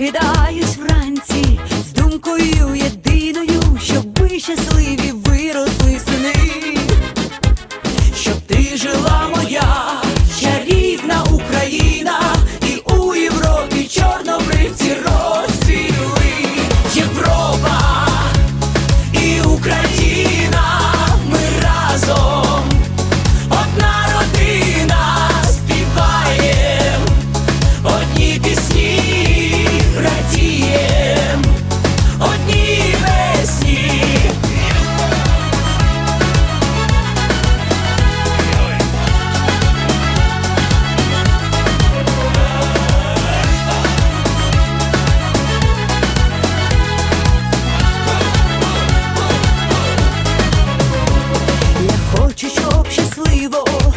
прокидаюсь вранці з думкою єдиною, щоб ви щасливі виросли сини, щоб ти жила моя чарівна Україна, і у Європі чорнобривці розцвіли Європа і Україна. oh.